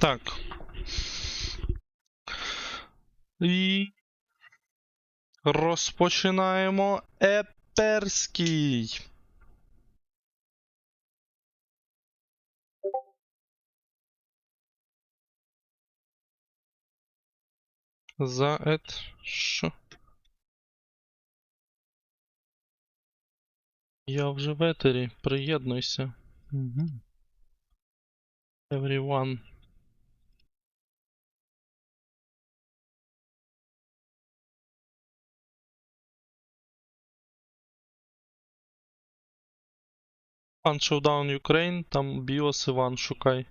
Так. І. Розпочинаємо еперський. За ет. Що? Я вже в етері. Приєднуйся. Угу. Everyone. Пан Showdown Ukraine, там BIOS Іван шукай.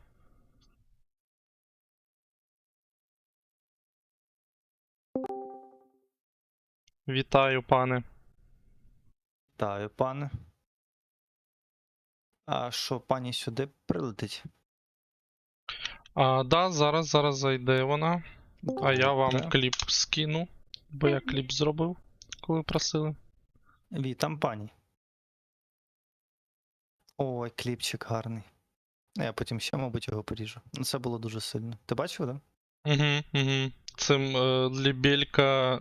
Вітаю, пане. Вітаю, пане. А що, пані сюди прилетить? А, да, зараз, зараз зайде вона. А я вам Да. кліп скину, бо я кліп зробив, коли просили. Вітам, пані. Ой, кліпчик гарний. Ну, Я потім ще, мабуть, його поріжу. Ну, Це було дуже сильно. Ти бачив, так? Да? Угу, угу. Цим е, лібелька,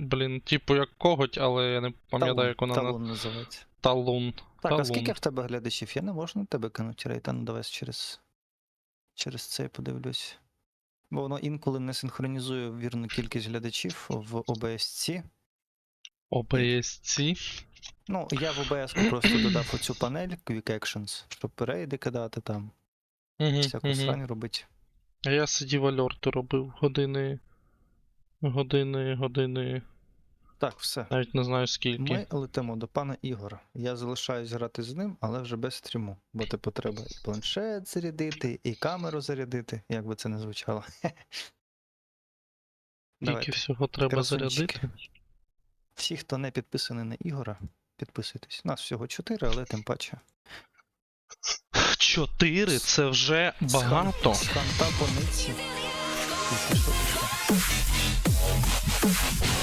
блін, типу як коготь, але я не пам'ятаю, як вона на Талон називається. талун. Так, Талун. а скільки в тебе глядачів? Я не можу на тебе кинути рейта, ну давай через, через це подивлюсь. Бо воно інколи не синхронізує вірну кількість глядачів в OBS-ці. OBSC. Ну, я в OBS просто додав оцю панель Quick Actions, щоб перейди кидати там, Угу, всяку угу. срань робити. А я сидів альорти робив години. Години, години. Так, все. Навіть не знаю скільки. Ми летимо до пана Ігора. Я залишаюсь грати з ним, але вже без стріму. Бо типу треба і планшет зарядити, і камеру зарядити, як би це не звучало. Давайте. всього треба Красунчики. зарядити. Всі, хто не підписаний на Ігора, підписуйтесь. Нас всього 4, але тим паче. Чотири це вже багато. З ханта.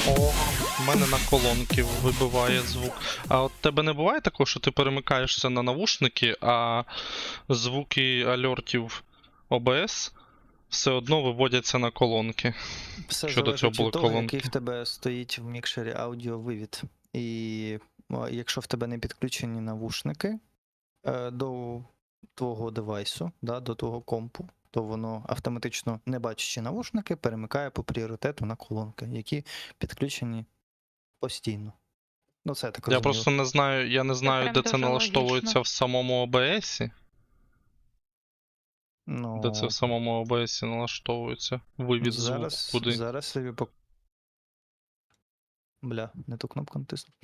О, в мене на колонки вибиває звук. А от тебе не буває такого, що ти перемикаєшся на навушники, а звуки альортів OBS все одно виводяться на колонки. Все Що до залежить цього від були того, колонки? який в тебе стоїть в мікшері аудіовивід. І якщо в тебе не підключені навушники е, до твого девайсу, да, до твого компу, то воно автоматично, не бачачи навушники, перемикає по пріоритету на колонки, які підключені постійно. Ну, це я так Я розумію. просто не знаю, я не знаю, прям де це налаштовується логічно. в самому OBS. Ну, Де це в самому OBS налаштовується. Вивід зараз, звуку куди. зараз собі пок... Бля, не ту кнопку натиснув.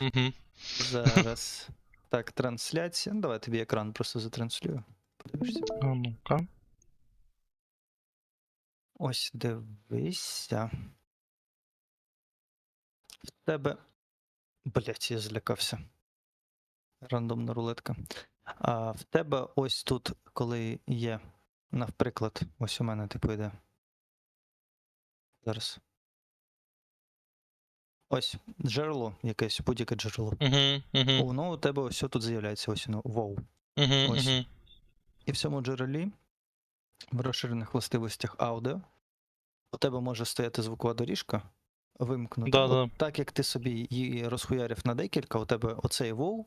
Угу. Зараз. Так, трансляція. Ну, давай я тобі екран просто затранслюю. Подивишся. А ну-ка. Ось дивися. В тебе. Блять, я злякався. Рандомна рулетка. А в тебе ось тут, коли є, наприклад, ось у мене типу йде. Зараз. Ось джерело, якесь будь-яке джерело. Угу, угу, Воно у тебе ось тут з'являється ось воно. Воу. угу, ось. І в цьому джерелі в розширених властивостях аудіо у тебе може стояти звукова доріжка, вимкнута. Да-да. Так як ти собі її розхуярив на декілька, у тебе оцей воу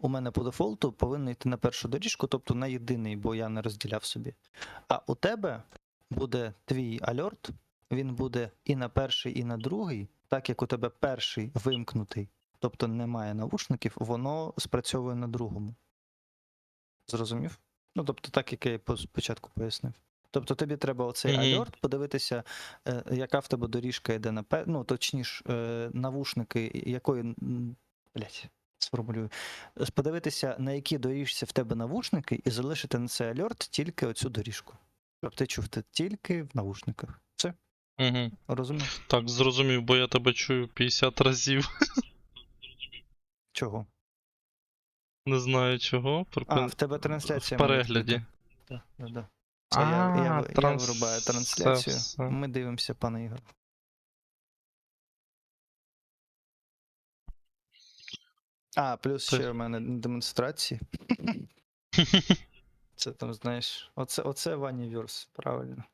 у мене по дефолту повинен йти на першу доріжку, тобто на єдиний, бо я не розділяв собі. А у тебе буде твій альорт, він буде і на перший, і на другий, так як у тебе перший вимкнутий, тобто немає навушників, воно спрацьовує на другому. Зрозумів? Ну, тобто, так, як я спочатку пояснив. Тобто тобі треба оцей Мгм. альорт, подивитися, е, яка в тебе доріжка йде на пе... ну, точніше, е, навушники, якої. Блять, сформулюю. С- Подивитися, на якій доріжці в тебе навушники, і залишити на цей альорт тільки оцю доріжку. Щоб ти чув ти тільки в навушниках. Все, Угу. розумів? Так, зрозумів, бо я тебе чую 50 разів. Чого? Не знаю чого. А, в тебе трансляція. в перегляді. Так, да, да. Це я, я, А, я, вирубаю трансляцію. все. Ми дивимося, пане Ігор. А, плюс Це- ще в мене демонстрації. Це там, знаєш, оце, оце Вані Вірс, правильно.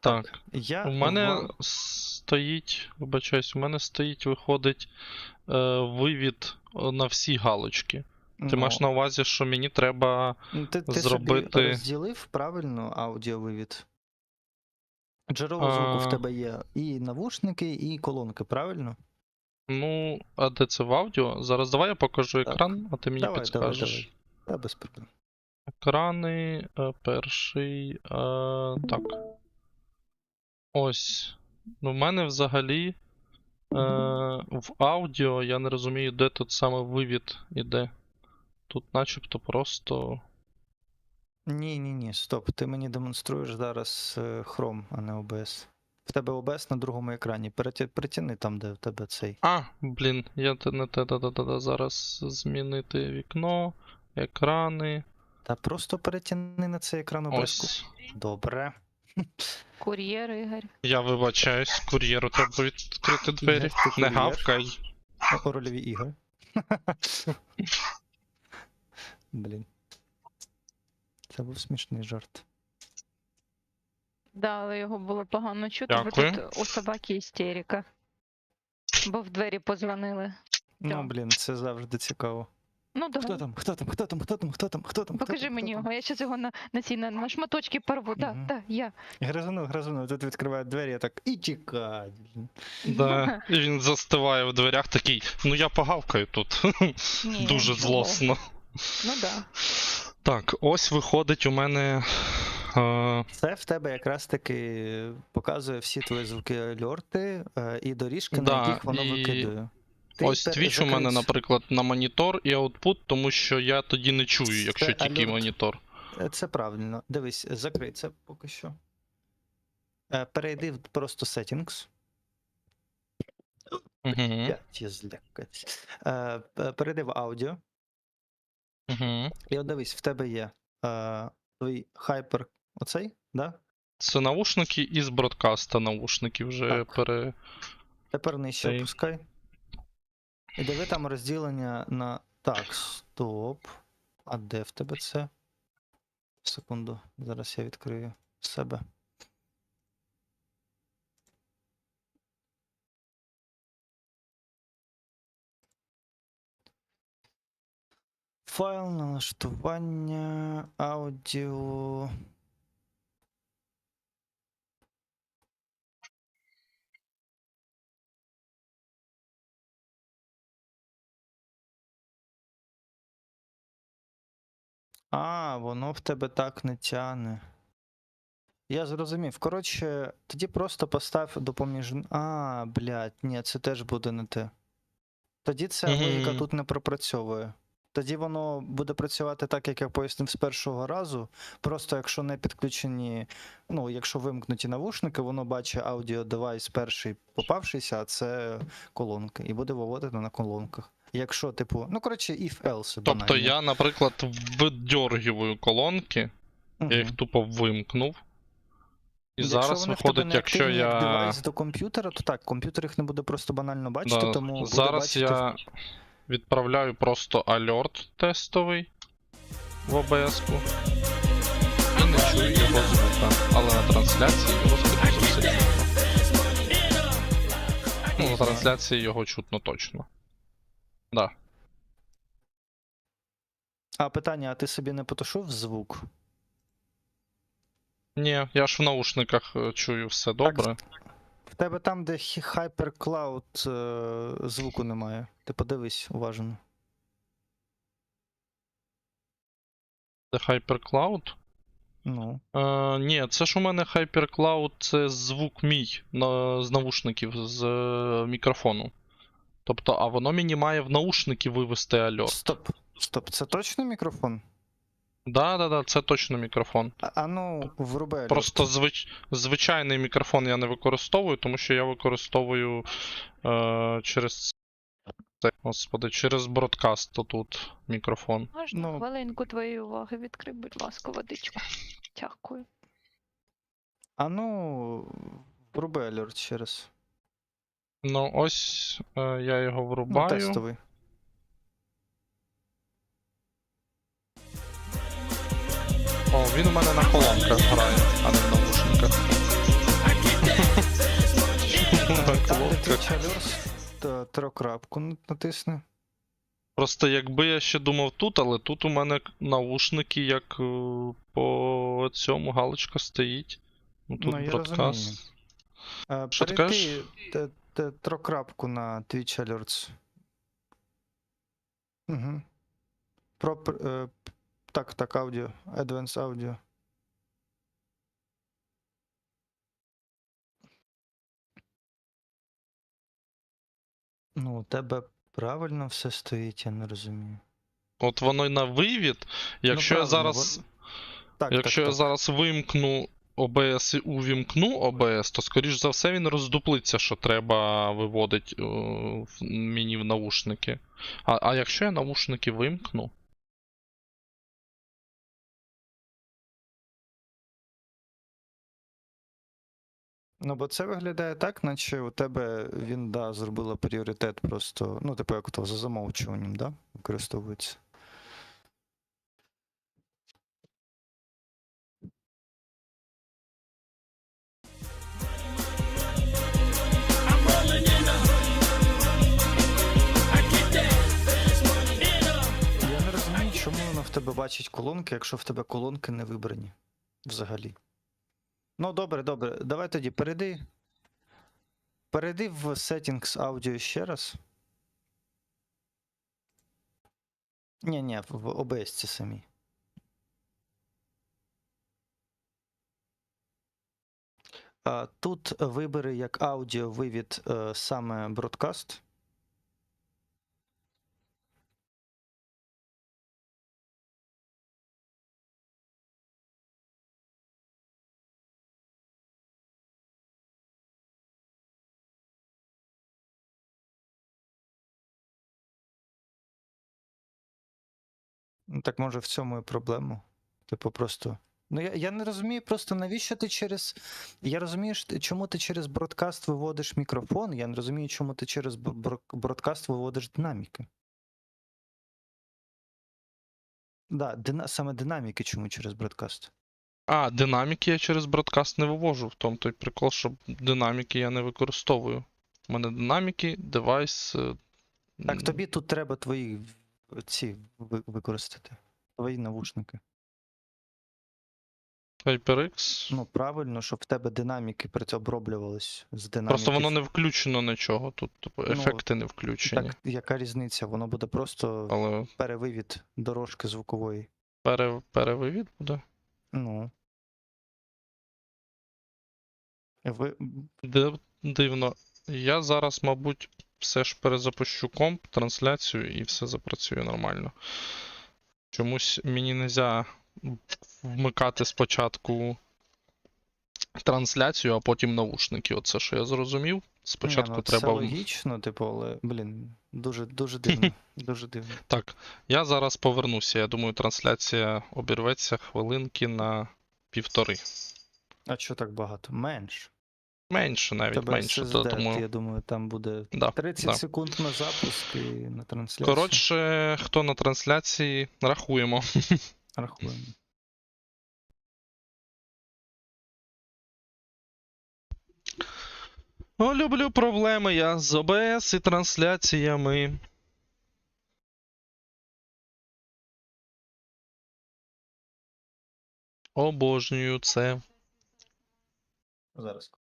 Так. Я У мене стоїть, вибачаюсь, у мене стоїть, виходить е, вивід е, на всі галочки. Ти ну, маєш на увазі, що мені треба. ну, ти, ти зробити- собі розділив правильно аудіовивід. Джерело звуку в тебе є і навушники, і колонки, правильно? Ну, а де це в аудіо? Зараз давай я покажу Так. екран, а ти мені Давай, давай, підскажеш. давай. Та без проблем. Екрани, е, перший. Е, так. Ось. Ну, в мене взагалі. Е, в аудіо я не розумію, де тут саме вивід іде. Тут начебто просто. Ні, ні, ні, стоп. Ти мені демонструєш зараз е, Chrome, а не OBS. В тебе OBS на другому екрані. Переті- Притягни там, де в тебе цей. А, блін, я не те да, да, да, да, зараз змінити вікно, екрани. Та просто перетягни на цей екран. Ось. Добре. Кур'єр, Ігор. Я вибачаюсь, кур'єру треба відкрити двері. Ігор, Не гавкай. О, Рольові ігри. Блін. Це був смішний жарт. Да, але його було погано чути, Дякую. бо тут у собаки істерика. Бо в двері позвонили. Ну, блін, це завжди цікаво. Ну, Хто там? Хто там? Хто там? Хто там? Хто там? Хто там? Покажи мені там? його, я щас його на, на, ці, на, на шматочки порву. Да, Мгм. да, я. Гризану, гризану, тут відкривають двері, я так і блін. Да. І він застиває в дверях такий. Ну я погавкаю тут. Ні, Дуже чого? злосно. Ну да. Так, ось виходить у мене. Це в тебе якраз таки показує всі твої звуки альорти е, і доріжки, Да, на яких воно і викидує. Ти ось твіч у мене, наприклад, на монітор і аутпут, тому що я тоді не чую, якщо Це тільки монітор. Е, Це правильно. Дивись, закрий це поки що. Е, Перейди в просто settings. Угу. Перейди в аудіо. Угу. І от дивись, в тебе є твій хайпер оцей, да? Це наушники із бродкаста наушники вже Так. пере. Тепер нижче Цей. опускай. І диви там розділення на. Так, стоп. А де в тебе це? Секунду, зараз я відкрию себе. Файл налаштування аудіо. А, воно в тебе так не тяне. Я зрозумів. Коротше, тоді просто постав допоміж. А, блядь, ні, це теж буде не те. Тоді ця логіка тут не пропрацьовує. Тоді воно буде працювати так, як я пояснив з першого разу. Просто якщо не підключені, ну, якщо вимкнуті навушники, воно бачить аудіодевайс перший попавшийся, а це колонки. І буде виводити на колонках. Якщо, типу, ну коротше, if else. Тобто банально. я, наприклад, видьоргіваю колонки, Мгм. я їх тупо вимкнув. І Якщо зараз виходить, якщо я. девайс до комп'ютера, то так, комп'ютер їх не буде просто банально бачити, Да, тому буде Зараз бачити... я відправляю просто альорт тестовий в OBS-ку. І не чую його звука. Але на трансляції його скоріше за. Ну, на трансляції його чутно точно. Да. А питання, а ти собі не потушив звук? Ні, я ж в наушниках е, чую все добре. В тебе там, де хі- HyperCloud е, звуку немає. Ти подивись уважно. Це HyperCloud? Ну. Е, ні, це ж у мене HyperCloud, це звук мій на, з навушників, з е, мікрофону. Тобто, а воно мені має в наушники вивести альорт. Стоп. Стоп, це точно мікрофон? Да, да, да, це точно мікрофон. А, а ну, вруби альорт. Просто звич... звичайний мікрофон я не використовую, тому що я використовую е, через це, господи, через бродкаст тут мікрофон. Можна Ну. хвилинку твоєї уваги відкрий, будь ласка, водичку. Дякую. А ну, вруби альорт ще раз. Ну, ось е, я його Ну, врубаю. тестовий. О, він у мене на колонках грає, а не в наушниках. На колонках. Трокрапку н- натисни. Просто якби я ще думав тут, але тут у мене наушники, як е, по цьому галочка стоїть. Ну тут Ну, я Що ти трокрапку на Twitch Alerts. Угу. Про, е, так, так, аудіо. Advanced Audio. Ну, у тебе правильно все стоїть, я не розумію. От воно й на вивід. Якщо я Ну, правильно, зараз. Так, Якщо так, я так. зараз вимкну OBS і увімкну OBS, то скоріш за все він роздуплиться, що треба виводити е, мені в наушники. А, а якщо я наушники вимкну. Ну, бо це виглядає так, наче у тебе він да, зробила пріоритет просто, ну, типу, як то за замовчуванням, да, використовується. Чому воно в тебе бачить колонки, якщо в тебе колонки не вибрані взагалі. Ну, добре, добре. Давай тоді перейди. Перейди в Settings Audio ще раз. Ні, ні, в OBS ці самі. Тут вибери як аудіо вивід е, саме Broadcast. Ну, Так може в цьому і проблема. Типу, просто. Ну, я, я не розумію просто, навіщо ти через. Я розумію, чому ти через бродкаст виводиш мікрофон, я не розумію, чому ти через бр- бр- бродкаст виводиш динаміки. Да, дина... саме динаміки чому через бродкаст. А, динаміки я через бродкаст не вивожу. В тому той прикол, що динаміки я не використовую. У мене динаміки, девайс. е, Так, тобі тут треба твої ці ви- використати. Твої навушники. HyperX. Ну, правильно, щоб в тебе динаміки при цьому оброблювались з динаміки. Просто воно не включено нічого. Тут типу, Ну, ефекти не включені. Так, яка різниця? Воно буде просто Але перевивід дорожки звукової. пере, перевивід буде. Ну. Ви... Див, дивно. Я зараз, мабуть, все ж перезапущу комп, трансляцію і все запрацює нормально. Чомусь мені не можна вмикати спочатку трансляцію, а потім навушники. Оце що я зрозумів. Спочатку Ні, ну, треба. Це логічно, типу, але, блін, дуже, дуже дивно. дуже дивно. Так, я зараз повернуся. Я думаю, трансляція обірветься хвилинки на півтори. А що так багато? Менш. Менше навіть Тебе менше. То, SSD, тому... я думаю, там буде Да, 30 да. секунд на запуск і на трансляцію. Коротше, хто на трансляції, рахуємо. Рахуємо. О, люблю проблеми я з ОБС і трансляціями. Обожнюю це. Зараз.